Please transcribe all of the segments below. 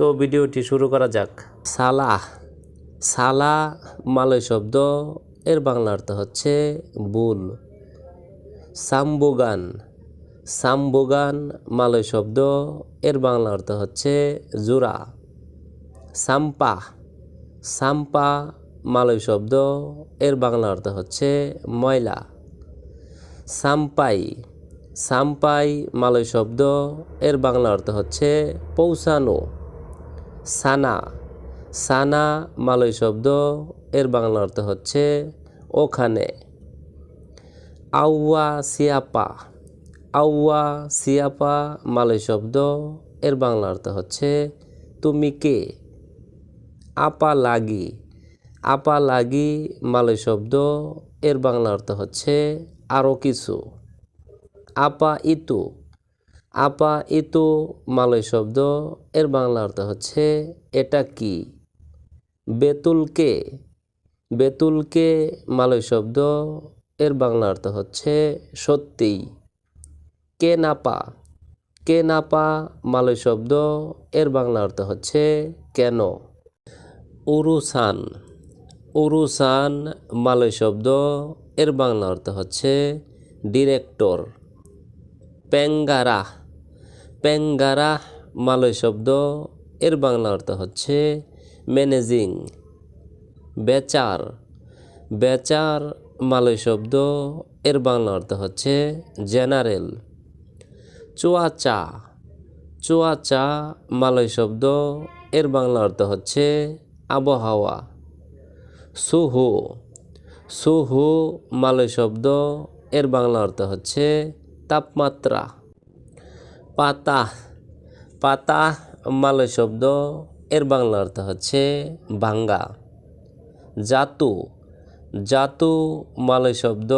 তো ভিডিওটি শুরু করা যাক। সালাহ। সালা, মালয় শব্দ, এর বাংলা অর্থ হচ্ছে বুল। সাম্বুগান। সাম্বুগান, মালয় শব্দ, এর বাংলা অর্থ হচ্ছে জোড়া। সাম্পা। সাম্পা, মালয় শব্দ, এর বাংলা অর্থ হচ্ছে ময়লা। সাম্পাই। সাম্পাই, মালয় শব্দ, এর বাংলা অর্থ হচ্ছে পৌঁছানো। সানা। সানা মালয় শব্দ, এর বাংলা অর্থ হচ্ছে ওখানে। আউয়া সিয়াপা আউয়া সিয়াপা মালয় শব্দ, এর বাংলা অর্থ হচ্ছে তুমি কে? আপা লাগি আপা লাগি মালয় শব্দ, এর বাংলা অর্থ হচ্ছে আরও কিছু। আপা ইতু আপা ইতু মালয় শব্দ, এর বাংলা অর্থ হচ্ছে, এটা কি? বেতুলকে বেতুলকে মালয় শব্দ, এর বাংলা অর্থ হচ্ছে, সত্যিই। কে নাপা কে নাপা মালয় শব্দ, এর বাংলা অর্থ হচ্ছে, কেন? উরুসান? উরুসান মালয় শব্দ, এর বাংলা অর্থ হচ্ছে, ডিরেক্টর। প্যাঙ্গারা প্যাঙ্গারা মালয় শব্দ, এর বাংলা অর্থ হচ্ছে ম্যানেজিং। বেচার বেচার মালয় শব্দ, এর বাংলা অর্থ হচ্ছে জেনারেল। চুয়াচা চুয়াচা মালয় শব্দ, এর বাংলা অর্থ হচ্ছে আবহাওয়া। সুহু সুহু মালয় শব্দ, এর বাংলা অর্থ হচ্ছে তাপমাত্রা। পাতা পাতা মালয় শব্দ, এর বাংলা অর্থ হচ্ছে ভাঙ্গা। জাতু। জাতু মালয় শব্দ,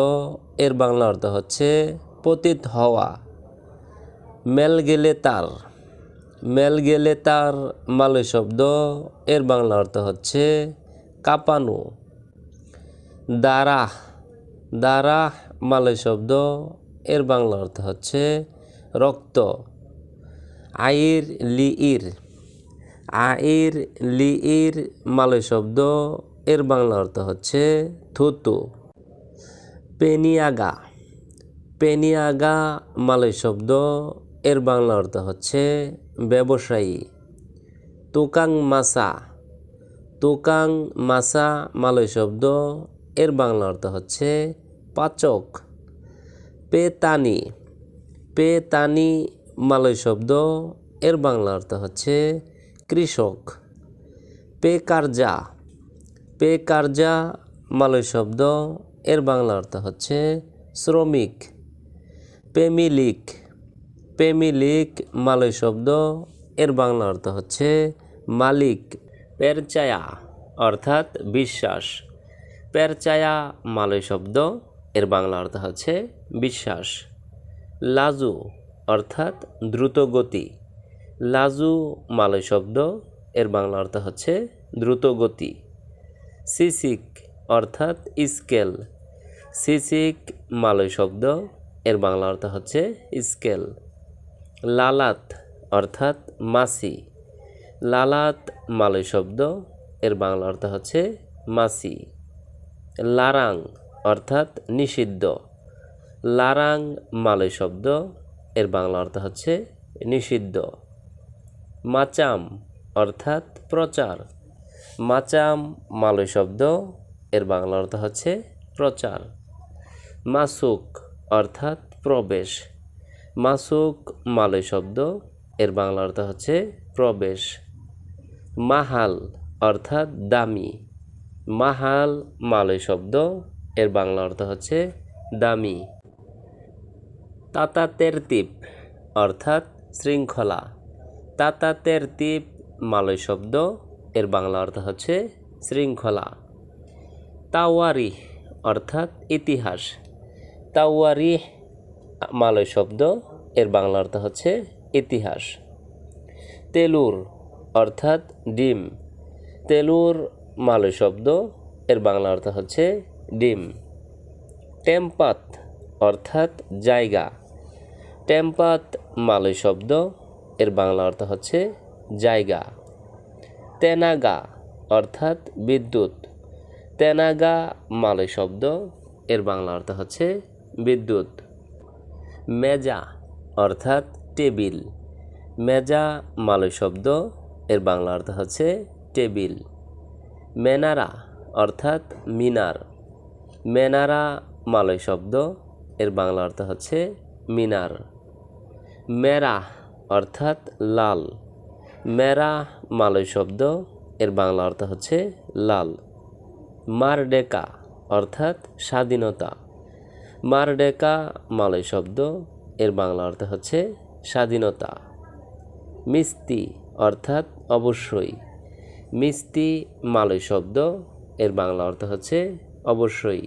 এর বাংলা অর্থ হচ্ছে পতিত হওয়া। মেল গেলে তার। মেল গেলে তার মালয় শব্দ, এর বাংলা অর্থ হচ্ছে কাঁপানো। দারাহ। দারাহ মালয় শব্দ, এর বাংলা অর্থ হচ্ছে রক্ত। আইর লিইর। আইর লি ইর মালয় শব্দ, এর বাংলা অর্থ হচ্ছে থুতু। পেনিয়াগা। পেনিয়াগা মালয় শব্দ, এর বাংলা অর্থ হচ্ছে ব্যবসায়ী। তোকাং মাসা তোকাং মাসা মালয় শব্দ, এর বাংলা অর্থ হচ্ছে পাচক। পেতানি। পেতানি মালয় শব্দ, এর বাংলা অর্থ হচ্ছে কৃষক। পে কার্যা পে কার্যা মালয় শব্দ, এর বাংলা অর্থ হচ্ছে শ্রমিক। পেমিলিক পেমিলিক মালয় শব্দ, এর বাংলা অর্থ হচ্ছে মালিক। পেরচায়া অর্থাৎ বিশ্বাস। পেরচায়া মালয় শব্দ, এর বাংলা অর্থ হচ্ছে বিশ্বাস। লাজু অর্থাৎ দ্রুতগতি লাজু মালয় শব্দ, এর বাংলা অর্থ হচ্ছে দ্রুতগতি সিসিক অর্থাৎ স্কেল। সিসিক মালয় শব্দ, এর বাংলা অর্থ হচ্ছে স্কেল। লালাত অর্থাৎ মাসি। লালাত মালয় শব্দ, এর বাংলা অর্থ হচ্ছে মাসি। লারাং অর্থাৎ নিষিদ্ধ। লারাং মালয় শব্দ এর বাংলা অর্থ হচ্ছে নিষিদ্ধ। মাচাম অর্থাৎ প্রচার। মাচাম মালয় শব্দ এর বাংলা অর্থ হচ্ছে প্রচার। মাসুক অর্থাৎ প্রবেশ। মাসুক মালয় শব্দ এর বাংলা অর্থ হচ্ছে প্রবেশ। মাহাল অর্থাৎ দামি। মাহাল মালয় শব্দ এর বাংলা অর্থ হচ্ছে দামি। তাতা তেরতিপ অর্থাৎ শৃঙ্খলা। তাতা তেরতিপ মালয় শব্দ, এর বাংলা অর্থ হচ্ছে শৃঙ্খলা। তাওয়ারি, অর্থাৎ ইতিহাস। তাওয়ারি মালয় শব্দ, এর বাংলা অর্থ হচ্ছে ইতিহাস। তেলুর, অর্থাৎ ডিম। তেলুর মালয় শব্দ, এর বাংলা অর্থ হচ্ছে ডিম। টেম্পাত, অর্থাৎ জায়গা। টেম্পাত মালয় শব্দ, এর বাংলা অর্থ হচ্ছে জায়গা। তেনাগা অর্থাৎ বিদ্যুৎ। তেনাগা মালয় শব্দ, এর বাংলা অর্থ হচ্ছে বিদ্যুৎ। মেজা অর্থাৎ টেবিল। মেজা মালয় শব্দ, এর বাংলা অর্থ হচ্ছে টেবিল। মেনারা অর্থাৎ মিনার। মেনারা মালয় শব্দ, এর বাংলা অর্থ হচ্ছে মিনার। মেরা অর্থাৎ লাল। মেরা মালয় শব্দ, এর বাংলা অর্থ হচ্ছে লাল। মারডেকা অর্থাৎ স্বাধীনতা। মারডেকা মালয় শব্দ, এর বাংলা অর্থ হচ্ছে স্বাধীনতা। মিস্তি অর্থাৎ অবশ্যই। মিস্তি মালয় শব্দ, এর বাংলা অর্থ হচ্ছে অবশ্যই।